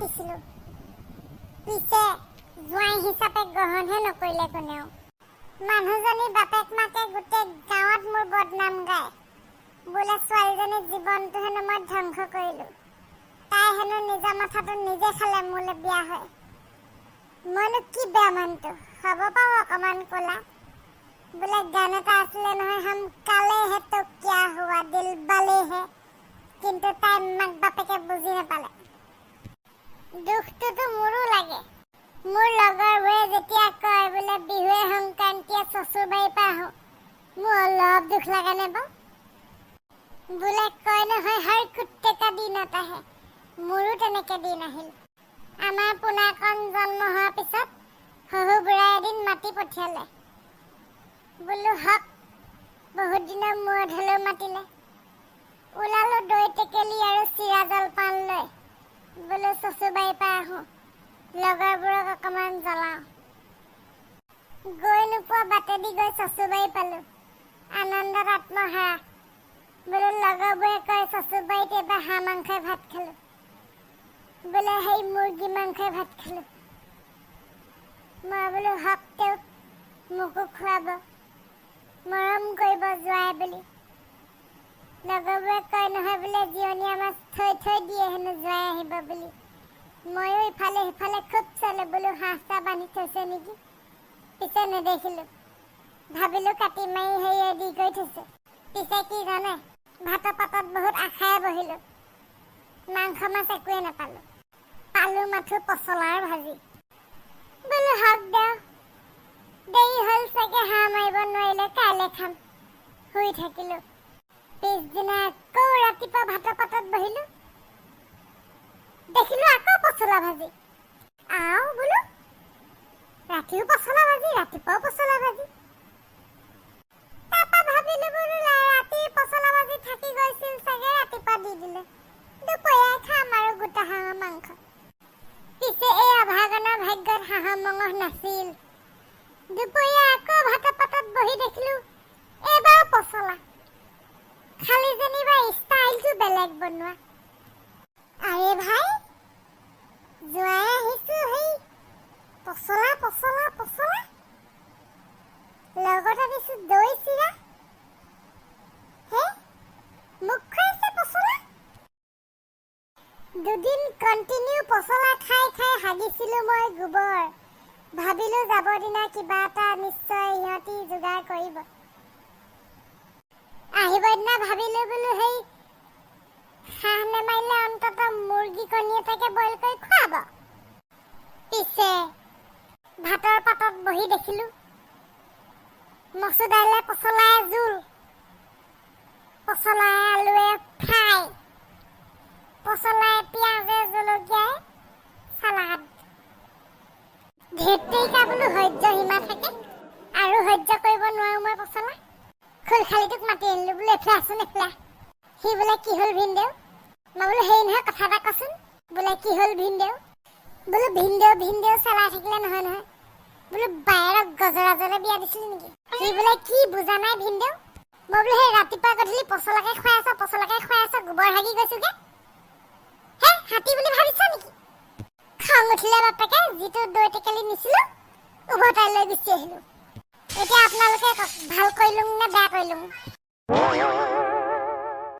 পাতিছিলো পিছে জোঁৱাই হিচাপে গ্ৰহণহে নকৰিলে কোনেও। মানুহজনী বাপেক মাকে গোটেই গাঁৱত মোৰ বদনাম গায়। বোলে ছোৱালীজনীৰ জীৱনটো হেনো মই ধ্বংস কৰিলো। তাই হেনো নিজৰ মাথাটো নিজে খালে মোলৈ বিয়া হয়। মইনো কি বেয়া মানুহটো হ'ব পাৰোঁ অকণমান ক'লা। বোলে গান এটা আছিলে নহয়, হাম কালে হে তো কিয়া হুৱা, দিল বালে হে। কিন্তু তাই মাক বাপেকে বুজি নাপালে। দুখটোতো মোৰো লাগে। মোৰ লগৰবোৰে যেতিয়া কয় বোলে বিহুৱে সংক্ৰান্তিয়ে চচুৰবাৰীৰ পৰা আহোঁ। মোৰ অলপ দুখ লাগে নে বাৰু? বোলে কয় নহয় হৰ কুত্তে কা দিনত আহে। মোৰো তেনেকে দিন আহিল। আমাৰ পোনাকণ জন্ম হোৱাৰ পিছত শহু বুঢ়াই এদিন মাতি পঠিয়ালে। বোলো হক বহুত দিনৰ মূৰত হ'লেও মাতিলে। ওলালো দৈ টেকেলি আৰু চিৰা জলপান লৈ। বোলো চচুবাৰীৰ পৰা আহোঁ। লগৰবোৰক অকণমান জ্বলাওঁ। গৈ নোপোৱা বাটেদি গৈ চচুবাৰী পালোঁ। আনন্দত আত্মহাৰা। বোলো লগৰবোৰে কয় চচুবাৰীত এইবাৰ হাঁহ মাংসই ভাত খালোঁ। বোলে সেই মুৰ্গী মাংসই ভাত খালোঁ। মই বোলো হক তেওঁক মোকো খুৱাব। মৰম কৰিব যোৱাই বুলি। লগৰবোৰে কয় নহয় বোলে জিৰণীয়া মাছ থৈ থৈ দিয়ে হেনো যোৱাই আহিব বুলি। ময়ো ইফালে সিফালে খুব চালোঁ বোলো হাঁহ চাহ বান্ধি থৈছে নেকি? পিছে নেদেখিলোঁ। ভাবিলোঁ কাটি মাৰি হেৰিয়ে দি গৈ থৈছে। পিছে কি জানে, ভাতৰ পাতত বহুত আশাৰে বহিলোঁ। মাংস মাছ একোৱে নাপালোঁ। পালোঁ মাথো পচলাৰ ভাজি। বোলো হওক দেও দেৰি হ'ল চাগে হাঁহ মাৰিব নোৱাৰিলে কাইলৈ খাম। শুই থাকিলোঁ। পিছদিনা আকৌ ৰাতিপুৱা ভাতৰ পাতত বহিলোঁ। দেখিলোঁ আকৌ পচলা ভাজি। আও বোলো, ৰাতিও পচলা ভাজি, ৰাতিপুৱাও পচলা ভাজি। তাৰপা ভাবিলোঁ বোলো ৰাতি পচলা ভাজি থাকি গৈছিল চাগে, ৰাতিপুৱা দি দিলে। দুপৰীয়াই খাম আৰু গোটা হাঁহৰ মাংস। পিছে এই অভাগনৰ ভাগ্যত হাঁহৰ মঙহ নাছিল। দুপৰীয়া আকৌ ভাতৰ পাতত বহি দেখিলোঁ এইবাৰো পচলা। খালি যেনিবা ষ্টাইলটো বেলেগ বনোৱা। আৰে ভাই যোৱাই আহিছোঁ সেই পচলা পচলা পচলা। লগত আনিছোঁ দৈ চিৰা। দুদিন কণ্টিনিউ পচলা খাই খাই হাগিছিলোঁ মই গোবৰ। ভাবিলোঁ যাব দিনা কিবা এটা নিশ্চয় সিহঁতি যোগাৰ কৰিব। আহিব দিনা ভাবিলোঁ বোলো সেই হাঁহ অন্তত বইল কৰি খুৱাব। পিছে ভাতৰ পাতত বহি দেখিলোঁ মচুৰ দাইলে জোল আলুৱে ফ্ৰাই পচলাই পিঁয়াজে জলকীয়াই চালাড। ধেতেৰিকা বোলো সহ্য সীমা থাকে, আৰু সহ্য কৰিব নোৱাৰোঁ মই পচলা। খোলখালিটোক মাতি আনিলোঁ বোলো এফালে আছোন এফালে। সি বোলে কি হ'ল ভিনদেউ? মই বোলো হেৰি নহয় কথা এটা কচোন। বোলে কি হ'ল ভিনদেউ? বোলো ভিনদেউ ভিনদেউ চলাই থাকিলে নহয় নহয়। বোলো বায়েৰক গজৰাজলে বিয়া দিছিলি নেকি? সি বোলে কি বুজা নাই ভিনদেউ? মই বোলো সেই ৰাতিপুৱা গধূলি পচলাকে খুৱাই আছ পচলাকে খুৱাই আছ গোবৰ হাগি গৈছোগে হে হাতী বুলি ভাবিছ নেকি? খং উঠিলে বাপেকে যিটো দৈ টেকেলি নিছিলো উভতাই লৈ গুচি আহিলো। এতিয়া আপোনালোকে ভালো কৰিলো নে বেয়া কৰিলো